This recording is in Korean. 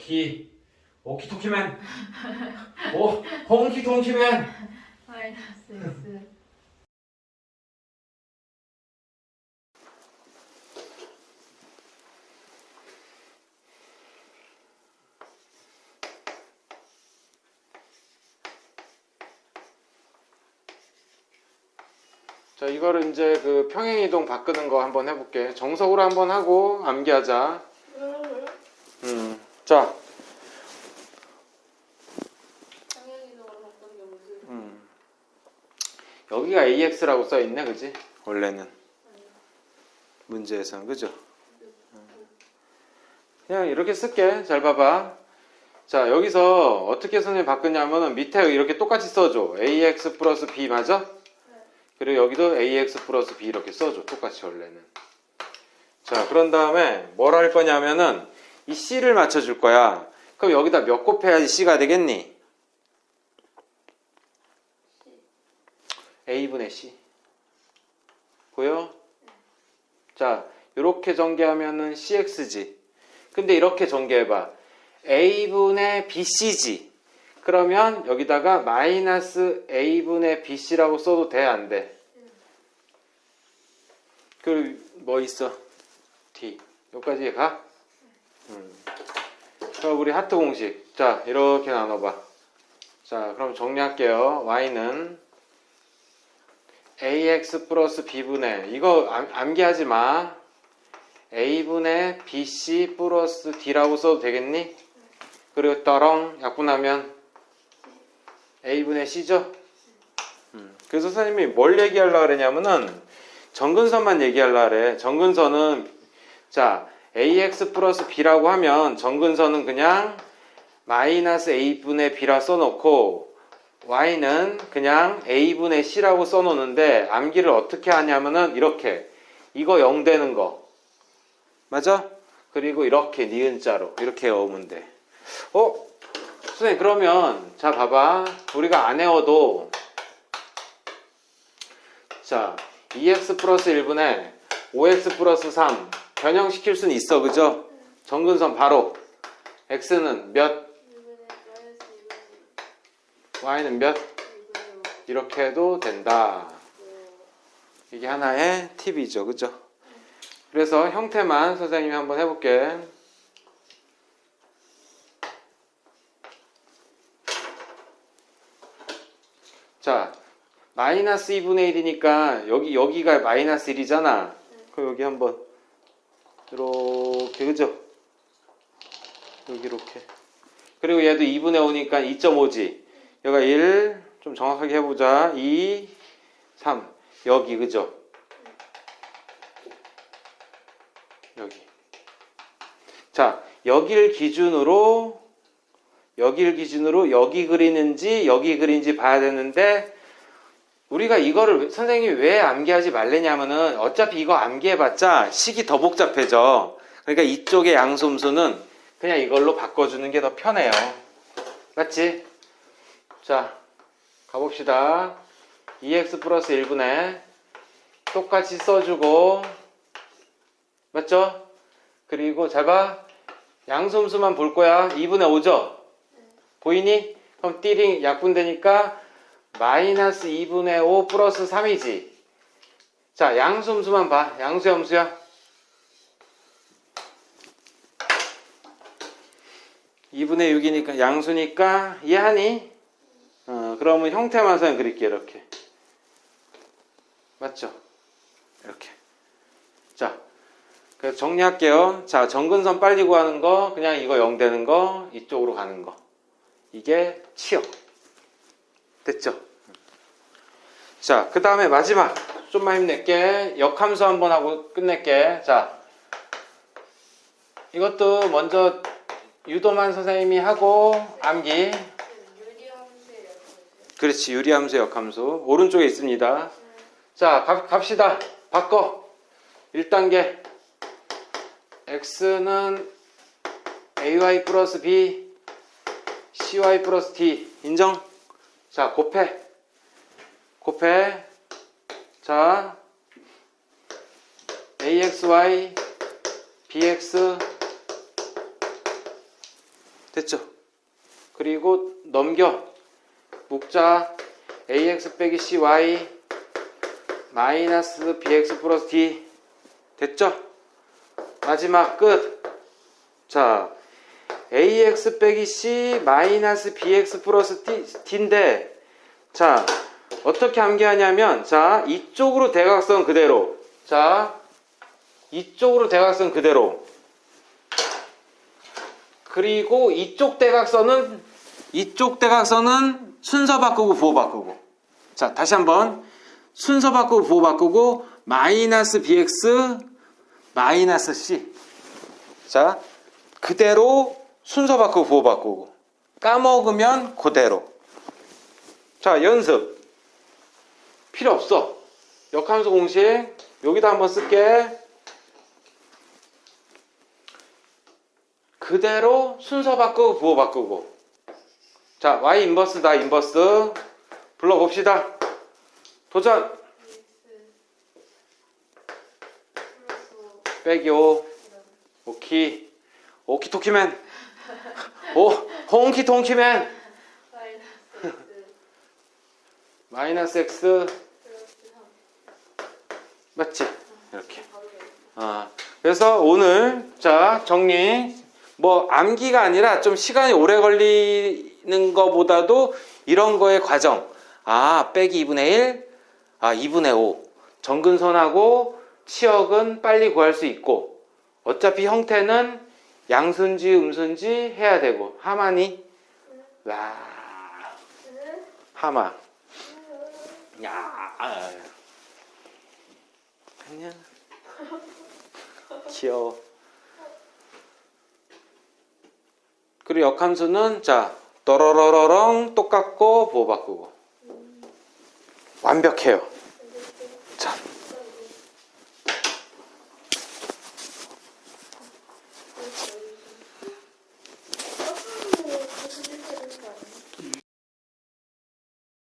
오키 오키토키맨. 오 홍키통키맨. 마이너스 x 자 이거를 이제 그 평행이동 바꾸는 거 한번 해볼게. 정석으로 한번 하고 암기하자. 음, 자. 음. 여기가 AX라고 써 있네 그지? 원래는. 문제에서는 그죠? 음. 그냥 이렇게 쓸게. 잘 봐봐. 자 여기서 어떻게 선생님 바꾸냐면은 밑에 이렇게 똑같이 써줘. AX 플러스 B 맞아? 그리고 여기도 AX 플러스 B 이렇게 써줘. 똑같이 원래는. 자 그런 다음에 뭘 할 거냐면은 이 C를 맞춰줄 거야 그럼 여기다 몇 곱해야지 C가 되겠니? A분의 C 보여? 자 이렇게 전개하면은 CX지 근데 이렇게 전개해봐 A분의 BC지 그러면 여기다가 마이너스 A분의 BC라고 써도 돼? 안 돼? 그리고 뭐 있어? D 여기까지 가? 음. 그럼 우리 하트 공식 자 이렇게 나눠봐 자 그럼 정리할게요 Y는 AX 플러스 B분의 이거 암, 암기하지 마 A분의 BC 플러스 D라고 써도 되겠니? 그리고 떠렁 약분하면 A분의 C죠? 음, 그래서 선생님이 뭘 얘기하려고 그러냐면은 정근선만 얘기하려고 그래 정근선은 자 AX 플러스 B라고 하면 정근선은 그냥 마이너스 A분의 B라 써놓고 Y는 그냥 A분의 C라고 써놓는데 암기를 어떻게 하냐면은 이렇게. 이거 0 되는 거. 맞아? 그리고 이렇게 니은자로 이렇게 외우면 돼. 어? 선생님 그러면 자 봐봐. 우리가 안 외워도 자 2x 플러스 1분의 5x 플러스 3 변형시킬 수는 있어 그죠? 정근선 바로. X는 몇? 2분의 마이너스 2분의 y는 몇? 2분의 이렇게 해도 된다. 5 이게 하나의 팁이죠 그죠? 그래서 형태만 선생님이 한번 해볼게. 자 마이너스 2분의 1이니까 여기 여기가 마이너스 1이잖아. 그럼 여기 한번 이렇게 그죠? 여기 이렇게. 그리고 얘도 2분의 5니까 2.5지. 여기가 1 좀 정확하게 해보자. 2 3 여기 그죠? 여기. 자 여기를 기준으로 여기를 기준으로 여기 그리는지 여기 그린지 봐야 되는데 우리가 이거를 선생님이 왜 암기하지 말래냐면은 어차피 이거 암기해봤자 식이 더 복잡해져 그러니까 이쪽의 양솜수는 그냥 이걸로 바꿔주는 게 더 편해요 맞지? 자 가봅시다 2x 플러스 1분의 똑같이 써주고 맞죠? 그리고 잘 봐 양솜수만 볼 거야 2분의 5죠? 보이니? 그럼 띠링 약분되니까 마이너스 2분의 5 플러스 3이지. 자 양솜수만 봐. 양수야 함수야? 2분의 6이니까 양수니까 이해하니? 어, 그러면 형태만 선 그릴게 이렇게. 맞죠? 이렇게. 자 그래서 정리할게요. 자 정근선 빨리 구하는 거 그냥 이거 0 되는 거 이쪽으로 가는 거. 이게 치역 됐죠? 자 그 다음에 마지막. 좀만 힘낼게. 역함수 한번 하고 끝낼게. 자 이것도 먼저 유도만 선생님이 하고 암기. 그렇지 유리함수 역함수. 오른쪽에 있습니다. 자 갑, 갑시다. 바꿔. 1단계. X는 ay 플러스 b cy 플러스 d 인정? 자 곱해 곱해 자 axy bx 됐죠? 그리고 넘겨 묶자 ax 빼기 cy 마이너스 bx 플러스 d 됐죠? 마지막 끝. 자, ax 빼기 c 마이너스 bx 플러스 d, d인데 자, 어떻게 암기하냐면 자, 이쪽으로 대각선 그대로. 자, 이쪽으로 대각선 그대로. 그리고 이쪽 대각선은 이쪽 대각선은 순서 바꾸고 부호 바꾸고. 자, 다시 한번 순서 바꾸고 부호 바꾸고 마이너스 bx 마이너스 c. 자, 그대로 순서 바꾸고 부호 바꾸고. 까먹으면 그대로. 자, 연습. 필요 없어. 역함수 공식 여기다 한번 쓸게. 그대로 순서 바꾸고 부호 바꾸고. 자, y 인버스다 인버스. 불러 봅시다. 도전. 빼기 5. 오키. 오키토키맨. 오, 홍키통키맨. 마이너스 x 마이너스 x. 플러스 3 맞지? 이렇게. 아, 그래서 오늘 자 정리 뭐 암기가 아니라 좀 시간이 오래 걸리는 거보다도 이런 거의 과정 아 빼기 2분의 1, 아 2분의 5 정근선하고 치역은 빨리 구할 수 있고 어차피 형태는 양순지 음순지 해야 되고 하마니 와 하마 야 아. 안녕 귀여워. 그리고 역함수는 자 떠러러러렁 똑같고 보호 바꾸고 완벽해요. 자